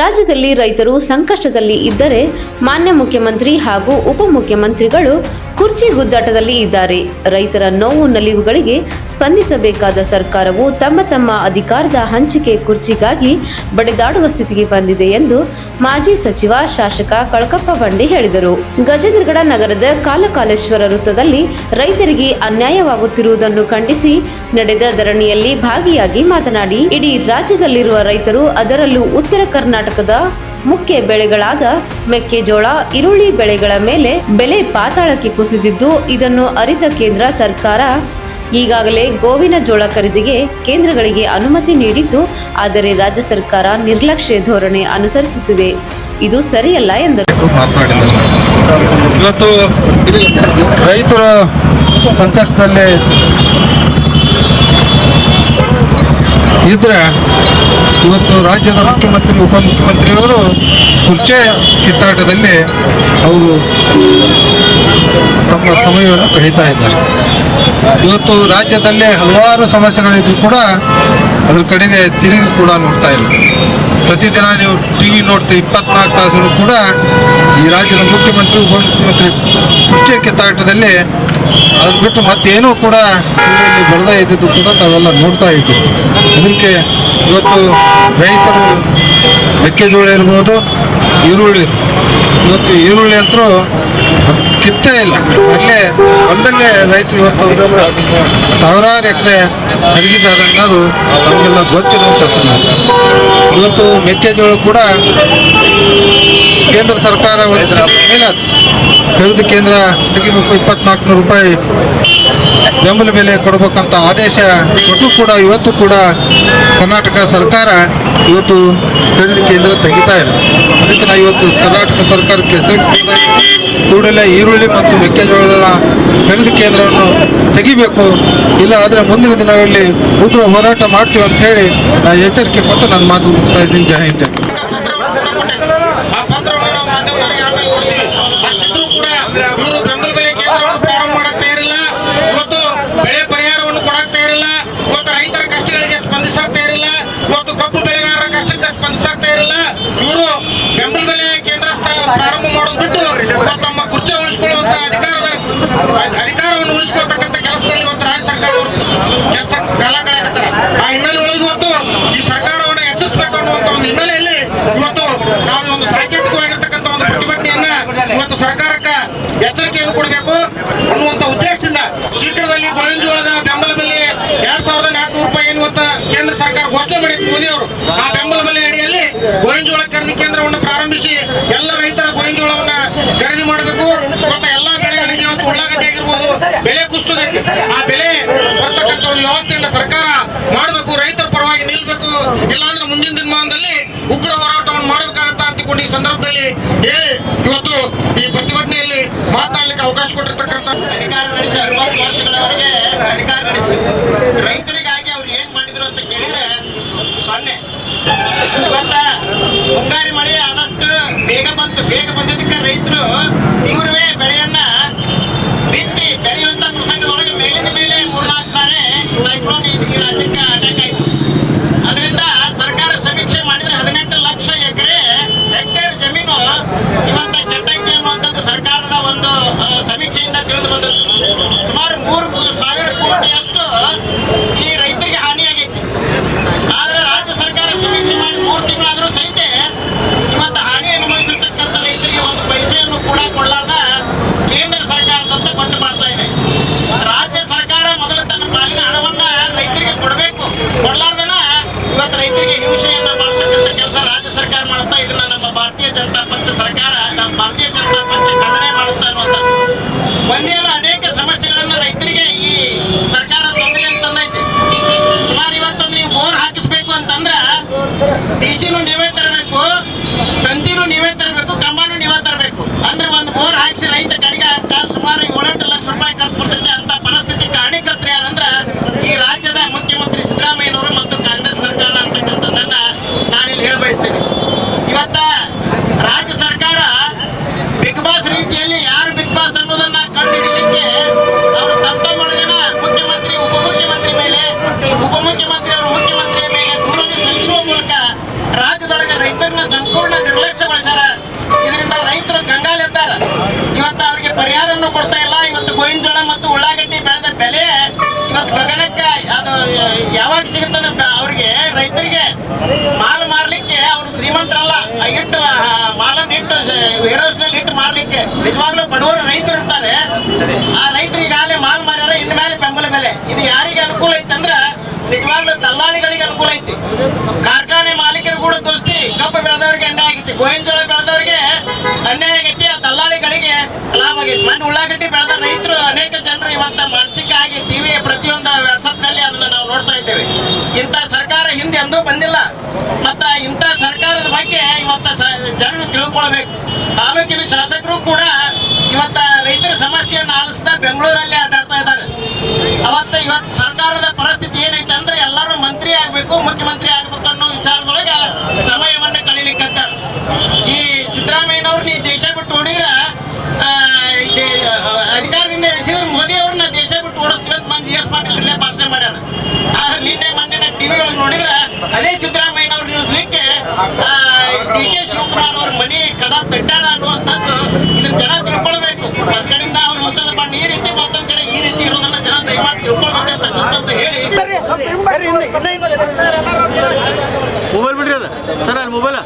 ರಾಜ್ಯದಲ್ಲಿ ರೈತರು ಸಂಕಷ್ಟದಲ್ಲಿ ಇದ್ದರೆ ಮಾನ್ಯ ಮುಖ್ಯಮಂತ್ರಿ ಹಾಗೂ ಉಪಮುಖ್ಯಮಂತ್ರಿಗಳು ಕುರ್ಚಿ ಗುದ್ದಾಟದಲ್ಲಿ ಇದ್ದಾರೆ. ರೈತರ ನೋವು ನಲಿವುಗಳಿಗೆ ಸ್ಪಂದಿಸಬೇಕಾದ ಸರ್ಕಾರವು ತಮ್ಮ ತಮ್ಮ ಅಧಿಕಾರದ ಹಂಚಿಕೆ ಕುರ್ಚಿಗಾಗಿ ಬಡಿದಾಡುವ ಸ್ಥಿತಿಗೆ ಬಂದಿದೆ ಎಂದು ಮಾಜಿ ಸಚಿವ ಶಾಸಕ ಕಳಕಪ್ಪ ಬಂಡಿ ಹೇಳಿದರು. ಗಜೇಂದ್ರಗಡ ನಗರದ ಕಾಲಕಾಲೇಶ್ವರ ವೃತ್ತದಲ್ಲಿ ರೈತರಿಗೆ ಅನ್ಯಾಯವಾಗುತ್ತಿರುವುದನ್ನು ಖಂಡಿಸಿ ನಡೆದ ಧರಣಿಯಲ್ಲಿ ಭಾಗಿಯಾಗಿ ಮಾತನಾಡಿ, ಇಡೀ ರಾಜ್ಯದಲ್ಲಿರುವ ರೈತರು ಅದರಲ್ಲೂ ಉತ್ತರ ಕರ್ನಾಟಕದ ಮುಖ್ಯ ಬೆಳೆಗಳಾದ ಮೆಕ್ಕೆಜೋಳ, ಈರುಳ್ಳಿ ಬೆಳೆಗಳ ಮೇಲೆ ಬೆಲೆ ಪಾತಾಳಕ್ಕೆ ಕುಸಿದಿದ್ದು, ಇದನ್ನು ಅರಿತ ಕೇಂದ್ರ ಸರ್ಕಾರ ಈಗಾಗಲೇ ಗೋವಿನ ಜೋಳ ಖರೀದಿಗೆ ಕೇಂದ್ರಗಳಿಗೆ ಅನುಮತಿ ನೀಡಿದ್ದು, ಆದರೆ ರಾಜ್ಯ ಸರ್ಕಾರ ನಿರ್ಲಕ್ಷ್ಯ ಧೋರಣೆ ಅನುಸರಿಸುತ್ತಿದೆ. ಇದು ಸರಿಯಲ್ಲ ಎಂದರು. ಇವತ್ತು ರೈತರ ಸಂಕಷ್ಟದಲ್ಲಿ ಇದ್ರೆ ಇವತ್ತು ರಾಜ್ಯದ ಮುಖ್ಯಮಂತ್ರಿ, ಉಪಮುಖ್ಯಮಂತ್ರಿಯವರು ಕುರ್ಚೆ ಕಿತ್ತಾಟದಲ್ಲಿ ಅವರು ತಮ್ಮ ಸಮಯವನ್ನು ಕಳೀತಾ ಇದ್ದಾರೆ. ಇವತ್ತು ರಾಜ್ಯದಲ್ಲಿ ಹಲವಾರು ಸಮಸ್ಯೆಗಳಿದ್ದು ಕೂಡ ಅದ್ರ ಕಡೆಗೆ ತಿರುಗಿ ಕೂಡ ನೋಡ್ತಾ ಇಲ್ಲ. ಪ್ರತಿದಿನ ನೀವು ಟಿ ವಿ ನೋಡ್ತೀವಿ ಇಪ್ಪತ್ನಾಲ್ಕು ತಾಸು ಕೂಡ ಈ ರಾಜ್ಯದ ಮುಖ್ಯಮಂತ್ರಿ, ಉಪಮುಖ್ಯಮಂತ್ರಿ ಕುರ್ಚಿ ಕಿತ್ತಾಟದಲ್ಲಿ ಅದನ್ನು ಬಿಟ್ಟು ಮತ್ತೇನೂ ಕೂಡ ಬರದೇ ಇದ್ದಿದ್ದು ಕೂಡ ತಾವೆಲ್ಲ ನೋಡ್ತಾ ಇದ್ದೀವಿ ಅದಕ್ಕೆ ಇವತ್ತು ರೈತರು ಮೆಕ್ಕೆಜೋಳ ಇರ್ಬೋದು, ಈರುಳ್ಳಿ, ಇವತ್ತು ಈರುಳ್ಳಿ ಅಂತರೂ ಕಿತ್ತೇ ಇಲ್ಲ. ಅಲ್ಲೇ ಹೊಲದಲ್ಲೇ ರೈತರು ಇವತ್ತು ಸಾವಿರಾರು ಎಕರೆ ಅಡಗಿದ್ದಾರೆ ಅನ್ನೋದು ನಮಗೆಲ್ಲ ಗೊತ್ತಿರುವಂಥ ಸಂಗತಿ. ಇವತ್ತು ಮೆಕ್ಕೆಜೋಳ ಕೂಡ ಕೇಂದ್ರ ಸರ್ಕಾರ ಖರೀದಿ ಕೇಂದ್ರ ತೆಗಿಬೇಕು ಇಪ್ಪತ್ನಾಲ್ಕು ನೂರು ರೂಪಾಯಿ ಬೆಂಬಲ ಬೆಲೆ ಕೊಡಬೇಕಂತ ಆದೇಶ ಕೊಟ್ಟು ಕೂಡ ಇವತ್ತು ಕೂಡ ಕರ್ನಾಟಕ ಸರ್ಕಾರ ಇವತ್ತು ಖರೀದಿ ಕೇಂದ್ರ ತೆಗಿತಾ ಇಲ್ಲ. ಅದಕ್ಕೆ ನಾವು ಇವತ್ತು ಕರ್ನಾಟಕ ಸರ್ಕಾರಕ್ಕೆ ಕೂಡಲೇ ಈರುಳ್ಳಿ ಮತ್ತು ಮೆಕ್ಕೆಜೋಳದ ಖರೀದಿ ಕೇಂದ್ರವನ್ನು ತೆಗಿಬೇಕು. ಇಲ್ಲ ಆದರೆ ಮುಂದಿನ ದಿನಗಳಲ್ಲಿ ಉಗ್ರ ಹೋರಾಟ ಮಾಡ್ತೀವಿ ಅಂತ ಹೇಳಿ ನಾನು ಎಚ್ಚರಿಕೆ ಕೊಟ್ಟು ನನ್ನ ಮಾತು ಮುಗಿಸ್ತಾ ಇದ್ದೀನಿ. ಜಯ ಹಿಂದ್ ಜೈ ಆ ಪತ್ರವನ್ನು ನಾವು ಮಾಧ್ಯಮದವರಿಗೆ ಆಮೇಲೆ ಕೊಡ್ತೀವಿ ಅಷ್ಟಿದ್ರೂ ಕೂಡ ಇವರು ಬೆಂಬಲ ಬೆಲೆ ಕೇಂದ್ರವನ್ನು ಪ್ರಾರಂಭ ಮಾಡಕ್ ತಯಾರಿಲ್ಲ ಇವತ್ತು ಬೆಳೆ ಪರಿಹಾರವನ್ನು ಕೊಡಕ್ ತಯಾರಿಲ್ಲ ಇವತ್ತು ರೈತರ ಕಷ್ಟಗಳಿಗೆ ಸ್ಪಂದಿಸಕ್ ತಯಾರಿಲ್ಲ ಇವತ್ತು ಕಬ್ಬು ಬೆಳೆಗಾರರ ಕಷ್ಟಕ್ಕೆ ಸ್ಪಂದಿಸಕ್ ತಯಾರಿಲ್ಲ ಇವರು ಬೆಂಬಲ ಬೆಲೆ ಕೇಂದ್ರ ಸ್ಥ- ಪ್ರಾರಂಭ ಮಾಡೋದು ಬಿಟ್ಟು ಇವತ್ತು ತಮ್ಮ ಕುರ್ಚಿ ಉಳಿಸ್ಕೊಳ್ಳುವಂತ ಅಧಿಕಾರದ ಅಧಿಕಾರವನ್ನು ಉಳಿಸ್ಕೊಳ್ತಕ್ಕಂಥ ಕೆಲಸದಲ್ಲಿ ಇವತ್ತು ರಾಜ್ಯ ಸರ್ಕಾರದವರು ಕೆಲಸ ಕಾಲ ಕಳೆಯಕತ್ತಾರೆ ಆ ಹಿನ್ನೆಲೆ ಒಳಗೆ ಇವತ್ತು ಈ ಸರ್ಕಾರವನ್ನು ಎತ್ತಿಸಬೇಕು ಅನ್ನುವಂತ ಒಂದು ಹಿನ್ನೆಲೆಯಲ್ಲಿ ಇವತ್ತು ನಾವು ಒಂದು ಸಾಂಕೇತಿಕವಾಗಿರ್ತಕ್ಕಂಥ ಒಂದು ಪ್ರತಿಭಟನೆಯನ್ನ ಇವತ್ತು ಸರ್ಕಾರಕ್ಕೆ ಎಚ್ಚರಿಕೆಯನ್ನು ಕೊಡಬೇಕು ಅನ್ನುವಂತ ಉದ್ದೇಶದಿಂದ ಶೀಘ್ರದಲ್ಲಿ ಗೋವಿಂಜೋಳದ ಬೆಂಬಲ ಬೆಲೆ ಎರಡ್ ಸಾವಿರದ ನಾಲ್ಕುನೂರು ರೂಪಾಯಿ ಎನ್ನುವಂತ ಕೇಂದ್ರ ಸರ್ಕಾರ ಘೋಷಣೆ ಮಾಡಿತ್ತು ಮೋದಿ ಅವರು. ಆ ಬೆಂಬಲ ಬೆಲೆ ಅಡಿಯಲ್ಲಿ ಗೋವಿಂಜೋಳ ಖರೀದಿ ಕೇಂದ್ರವನ್ನು ಪ್ರಾರಂಭಿಸಿ ಎಲ್ಲ ರೈತರ ಗೋವಿಂಜೋಳವನ್ನ ಖರೀದಿ ಮಾಡಬೇಕು. ಮತ್ತು ಎಲ್ಲಾ ಬೆಳೆಗಳಿಗೆ ಇವತ್ತು ಉಳ್ಳಾಗಡ್ಡಿ ಆಗಿರ್ಬೋದು ಬೆಲೆ ಕುಸ್ತದೆ ಆ ಬೆಲೆ ಬರ್ತಕ್ಕಂಥ ಒಂದು ವ್ಯವಸ್ಥೆಯನ್ನ ಸರ್ಕಾರ ಮಾಡಬೇಕು. ರೈತರ ಪರವಾಗಿ ನಿಲ್ಬೇಕು. ಇಲ್ಲಾಂದ್ರೆ ಮುಂದಿನ ದಿನಮಾನದಲ್ಲಿ ಉಗ್ರ ಹೋರಾಟವನ್ನು ಮಾಡಬೇಕಾಗತ್ತ ಅಂತಿಕೊಂಡು ಈ ಸಂದರ್ಭದಲ್ಲಿ ಇವತ್ತು ಈ ಮಾತನಾಡಲಿಕ್ಕೆ ಅವಕಾಶ ಕೊಟ್ಟಿರ್ತಕ್ಕಂಥ ಅಧಿಕಾರ ನಡೆಸಿ ಅರವತ್ತು ವರ್ಷಗಳವರೆಗೆ ಅಧಿಕಾರ ನಡೆಸಿದ್ರು. ರೈತರಿಗಾಗಿ ಅವ್ರು ಏನ್ ಮಾಡಿದ್ರು ಅಂತ ಕೇಳಿದ್ರೆ ಸೊನ್ನೆ. ಗೋವಿನ ಜೋಳ ಮತ್ತು ಉಳ್ಳಾಗಡ್ಡಿ ಬೆಳೆದ ಬೆಲೆ ಇವತ್ ಗಗನಕ್ಕೆ, ಅದು ಯಾವಾಗ ಸಿಗುತ್ತದ ಅವ್ರಿಗೆ, ರೈತರಿಗೆ ಮಾಲ್ ಮಾರ್ಲಿಕ್ಕೆ ಅವರು ಶ್ರೀಮಂತರಲ್ಲ ಇಟ್ಟು ಮಾಲನ್ನ ಇಟ್ಟು ವೇರೋಸ್ನಲ್ಲಿ ಇಟ್ಟು ಮಾರ್ಲಿಕ್ಕೆ. ನಿಜವಾಗ್ಲೂ ಬಡವರು ರೈತರು ಇರ್ತಾರೆ. ಆ ರೈತರಿಗೆ ಈಗಾಗಲೇ ಮಾಲ್ ಮಾರ್ಯಾರ ಇನ್ ಮೇಲೆ ಬೆಂಬಲ ಬೆಲೆ. ಇದು ಯಾರಿಗೆ ಅನುಕೂಲ ಐತಂದ್ರೆ ನಿಜವಾಗ್ಲೂ ದಲ್ಲಾಳಿಗಳಿಗೆ ಅನುಕೂಲ ಐತಿ. ಕಾರ್ಖಾನೆ ಮಾಲೀಕರು ಕೂಡ ದೋಸ್ತಿ, ಕಬ್ಬು ಬೆಳೆದವ್ರಿಗೆ ಎಣ್ಣೆ ಆಗೈತಿ. ಗೋವಿನ ಜೋಳ ಬೆಳೆದವ್ರಿಗೆ ಅನ್ಯಾಯ ಆಗೈತಿ. ಆ ದಲ್ಲಾಳಿಗಳಿಗೆ ಲಾಭ ಆಗೈತಿ. ಮಣ್ಣು ಉಳ್ಳಾಗಡ್ಡಿ ರೈತರು ಅನೇಕ ಜನರು ಇವತ್ತ ಮಾನಸಿಕ ಆಗಿ ಟಿವಿ ಪ್ರತಿಯೊಂದು ವಾಟ್ಸಪ್ನಲ್ಲಿ ಅದನ್ನ ನಾವು ನೋಡ್ತಾ ಇದ್ದೇವೆ. ಇಂಥ ಸರ್ಕಾರ ಹಿಂದೆ ಎಂದೂ ಬಂದಿಲ್ಲ. ಮತ್ತ ಇಂಥ ಸರ್ಕಾರದ ಬಗ್ಗೆ ಇವತ್ತ ಜನರು ತಿಳ್ಕೊಳ್ಬೇಕು. ತಾಲೂಕಿನ ಶಾಸಕರು ಕೂಡ ಇವತ್ತ ರೈತರ ಸಮಸ್ಯೆಯನ್ನು ಆಲಿಸ್ತಾ ಬೆಂಗಳೂರಲ್ಲಿ ಆಟಾಡ್ತಾ ಇದ್ದಾರೆ. ಅವತ್ತ ಇವತ್ತು ಸರ್ಕಾರದ ಪರಿಸ್ಥಿತಿ ಏನೈತೆ ಅಂದ್ರೆ ಎಲ್ಲರೂ ಮಂತ್ರಿ ಆಗ್ಬೇಕು, ಮುಖ್ಯಮಂತ್ರಿ ಆಗ್ಬೇಕು. ಅದೇ ಸಿದ್ದರಾಮಯ್ಯನವ್ರು ನಿಲ್ಲಿಸ್ಲಿಕ್ಕೆ ಡಿ ಕೆ ಶಿವಕುಮಾರ್ ಅವ್ರ ಮನೆ ಕದ ತಟ್ಟಾರ ಅನ್ನುವಂಥದ್ದು ಇದನ್ನ ಜನ ತಿಳ್ಕೊಳ್ಬೇಕು. ಒಂದ್ ಕಡೆಯಿಂದ ಅವ್ರ ಮುಖದ ಬಣ್ಣ ಈ ರೀತಿ ಮತ್ತೊಂದ್ ಕಡೆ ಈ ರೀತಿ ಇರೋದನ್ನ ಜನ ದಯಮಾಡಿ ತಿಳ್ಕೊಳ್ಬೇಕಂತ ಹೇಳಿ. ಮೊಬೈಲ್ ಬಿಡ್ರಿ ಅದ. ಸರ್, ಅಲ್ಲಿ ಮೊಬೈಲ್